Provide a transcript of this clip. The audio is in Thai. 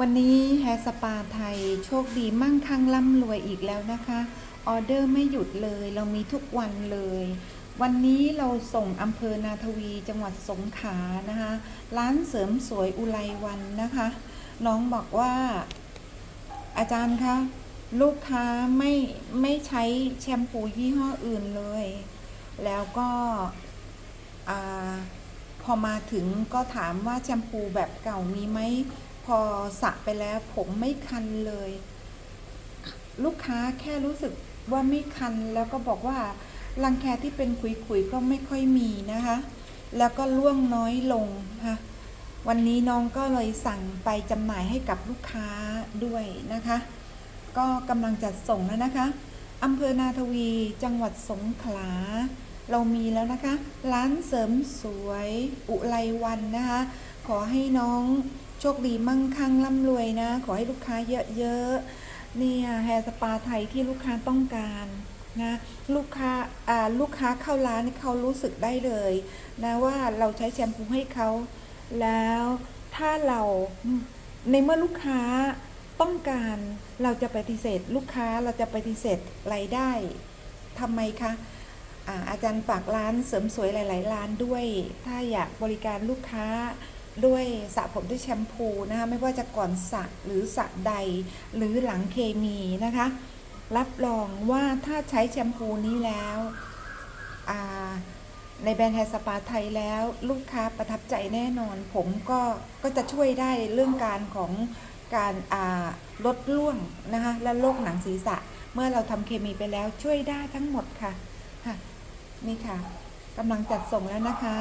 วันนี้แฮสปาไทยโชคดีมั่งคั่งร่ำรวยอีกแล้วนะคะ ออเดอร์ไม่หยุดเลย เรามีทุกวันเลย วันนี้เราส่งอำเภอนาทวีจังหวัดสงขลานะคะ ร้านเสริมสวยอุไรวันนะคะ น้องบอกว่า อาจารย์คะลูกค้าไม่ไม่ใช้แชมพูยี่ห้ออื่นเลย แล้วก็อพอมาถึงก็ถามว่าแชมพูแบบเก่ามีไหม พอสระไปแล้วผมไม่คันเลย ลูกค้าแค่รู้สึกว่าไม่คันแล้วก็บอกว่ารังแคที่เป็นขุยๆก็ไม่ค่อยมีนะคะ แล้วก็ร่วงน้อยลงค่ะวันนี้น้องก็เลยสั่งไปจำหน่ายให้กับลูกค้าด้วยนะคะ ก็กำลังจัดส่งแล้วนะคะอำเภอนาทวีจังหวัดสงขลา เรามีแล้วนะคะ ร้านเสริมสวย อุไรวันนะคะ ขอให้น้อง คดีมั่งคั่งร่ำรวยนะ ขอให้ลูกค้าเยอะๆเนี่ยแฮร์สปาไทยที่ลูกค้าต้องการนะลูกค้าอ่าลูกค้าเข้าร้านเขารู้สึกได้เลยนะว่าเราใช้แชมพูให้เขาแล้วถ้าเราในเมื่อลูกค้าต้องการเราจะปฏิเสธ ลูกค้าเราจะปฏิเสธรายได้ทำไมคะอาอาจารย์ฝากร้านเสริมสวยหลาย ๆ ร้านด้วย ถ้าอยากบริการลูกค้า ด้วยสระผมด้วยแชมพูนะคะไม่ว่าจะก่อนสระหรือสระใดหรือหลังเคมีนะคะ รับรองว่าถ้าใช้แชมพูนี้แล้วในแบรนด์แฮร์สปาไทยแล้ว ลูกค้าประทับใจแน่นอน ผมก็ก็จะช่วยได้เรื่องการของการาลดร่วงนะคะและโรคหนังศีรษะ เมื่อเราทำเคมีไปแล้วช่วยได้ทั้งหมดค่ะค่ะนี่ค่ะกำลังจัดส่งแล้วนะคะ